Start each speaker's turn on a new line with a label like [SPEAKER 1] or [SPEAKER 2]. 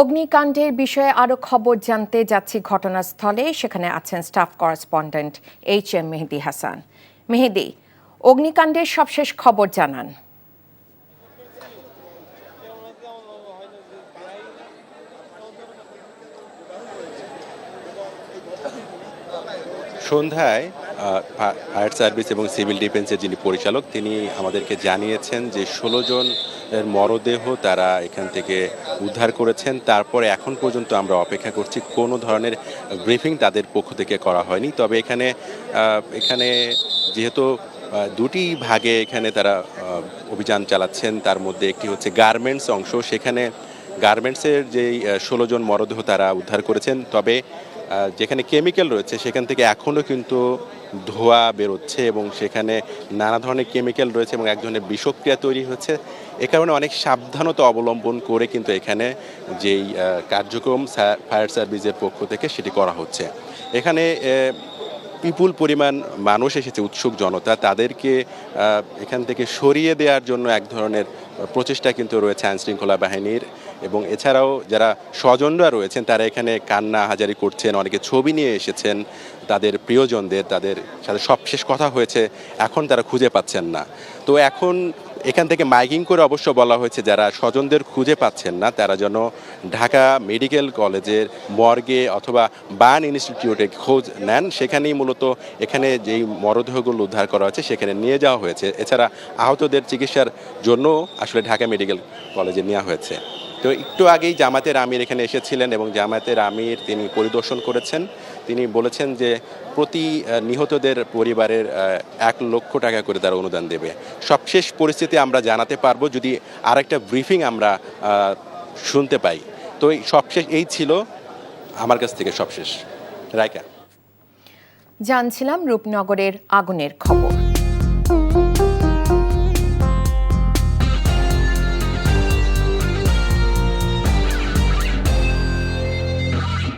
[SPEAKER 1] অগ্নিকাণ্ডের বিষয়ে আরও খবর জানতে যাচ্ছি ঘটনাস্থলে। সেখানে আছেন staff correspondent H M Mehedi Hasan. Mehedi, অগ্নিকাণ্ডের সবশেষ খবর জানান।
[SPEAKER 2] সন্ধ্যায় ফায়ার সার্ভিস এবং সিভিল ডিফেন্সের যিনি পরিচালক, তিনি আমাদেরকে জানিয়েছেন যে ষোলো জন মরদেহ তারা এখান থেকে উদ্ধার করেছেন। তারপরে এখন পর্যন্ত আমরা অপেক্ষা করছি, কোনো ধরনের ব্রিফিং তাদের পক্ষ থেকে করা হয়নি। তবে এখানে এখানে যেহেতু দুটি ভাগে এখানে তারা অভিযান চালাচ্ছেন, তার মধ্যে একটি হচ্ছে গার্মেন্টস অংশ। সেখানে গার্মেন্টসের যেই ষোলো জন মরদেহ তারা উদ্ধার করেছেন। তবে যেখানে কেমিক্যাল রয়েছে, সেখান থেকে এখনও কিন্তু ধোঁয়া বেরোচ্ছে এবং সেখানে নানা ধরনের কেমিক্যাল রয়েছে এবং এক ধরনের বিষক্রিয়া তৈরি হচ্ছে। এ কারণে অনেক সাবধানতা অবলম্বন করে কিন্তু এখানে যেই কার্যক্রম ফায়ার সার্ভিসের পক্ষ থেকে সেটি করা হচ্ছে। এখানে বিপুল পরিমাণ মানুষ এসেছে, উৎসুক জনতা। তাদেরকে এখান থেকে সরিয়ে দেওয়ার জন্য এক ধরনের প্রচেষ্টা কিন্তু রয়েছে আইনশৃঙ্খলা বাহিনীর। এবং এছাড়াও যারা স্বজনরা রয়েছেন, তারা এখানে কান্না, হাজারি করছেন, অনেকে ছবি নিয়ে এসেছেন। তাদের প্রিয়জনদের, তাদের সাথে সবশেষ কথা হয়েছে, এখন তারা খুঁজে পাচ্ছেন না। তো এখন এখান থেকে মাইকিং করে অবশ্য বলা হয়েছে, যারা স্বজনদের খুঁজে পাচ্ছেন না, তারা যেন ঢাকা মেডিকেল কলেজের মর্গে অথবা বার্ন ইনস্টিটিউটে খোঁজ নেন। সেখানেই মূলত এখানে যেই মরদেহগুলো উদ্ধার করা হয়েছে, সেখানে নিয়ে যাওয়া হয়েছে। এছাড়া আহতদের চিকিৎসার জন্য আসলে ঢাকা মেডিকেল কলেজে নেওয়া হয়েছে। তো একটু আগেই জামাতের আমির এখানে এসেছিলেন এবং জামাতের আমির তিনি পরিদর্শন করেছেন। তিনি বলেছেন যে প্রতি নিহতদের পরিবারের এক লক্ষ টাকা করে তারা অনুদান দেবে। সবশেষ পরিস্থিতি আমরা জানাতে পারব যদি আরেকটা ব্রিফিং আমরা শুনতে পাই। তো এই সবশেষ, এই ছিল আমার কাছ থেকে সবশেষ। রায়কা।
[SPEAKER 1] জানছিলাম রূপনগরের আগুনের খবর।